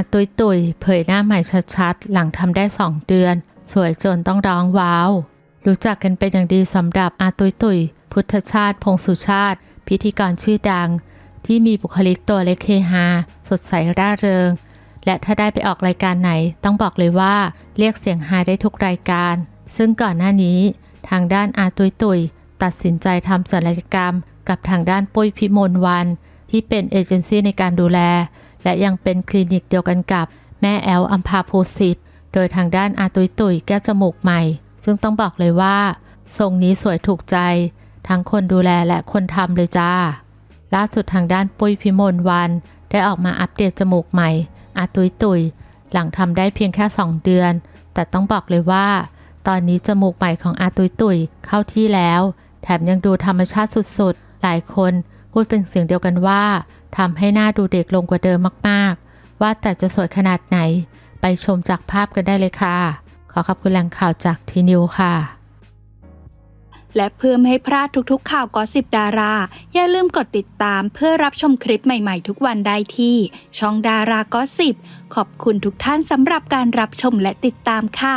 อาตุยตุยเผยหน้าใหม่ชัดๆ หลังทำได้2เดือน สวยจนต้องร้องว้าว รู้จักกันเป็นอย่างดีสำหรับอาตุยตุย พุทธชาติพงสุชาติ พิธีกรชื่อดัง ที่มีบุคลิกตัวเล็กเฮฮาสดใสร่าเริง และถ้าได้ไปออกรายการไหน ต้องบอกเลยว่า เรียกเสียงฮาได้ทุกรายการ ซึ่งก่อนหน้านี้ ทางด้านอาตุยตุย ตัดสินใจทำศัลยกรรม กับทางด้านปุ้ยพิมลวัน ที่เป็นเอเจนซี่ในการดูแล และยังเป็นคลินิกเดียวกันกับแม่แอลอัมพาโพสิตโดยทางด้านอาตุยตุยแก้จมูกใหม่ ซึ่งต้องบอกเลยว่า ทรงนี้สวยถูกใจ ทั้งคนดูแลและคนทำเลยจ้า ล่าสุดทางด้านปุ้ยพิมลวัน ได้ออกมาอัปเดตจมูกใหม่ อาตุยตุย หลังทำได้เพียงแค่ 2 เดือน แต่ต้องบอกเลยว่า ตอนนี้จมูกใหม่ของอาตุยตุยเข้าที่แล้ว แถมยังดูธรรมชาติสุดๆ หลายคน พูดเป็นเสียงเดียวกันว่าทำให้หน้าดูเด็กลงกว่าเดิมมากๆ ว่าแต่จะสวยขนาดไหน ไปชมจากภาพกันได้เลยค่ะ ขอขอบคุณแหล่งข่าวจากทีนิวค่ะและเพื่อไม่ให้พลาดทุกๆ ข่าวก็สิบดารา อย่าลืมกดติดตามเพื่อรับชมคลิปใหม่ๆ ทุกวันได้ที่ ช่องดาราก็สิบขอบคุณทุกท่านสำหรับการรับชมและติดตามค่ะ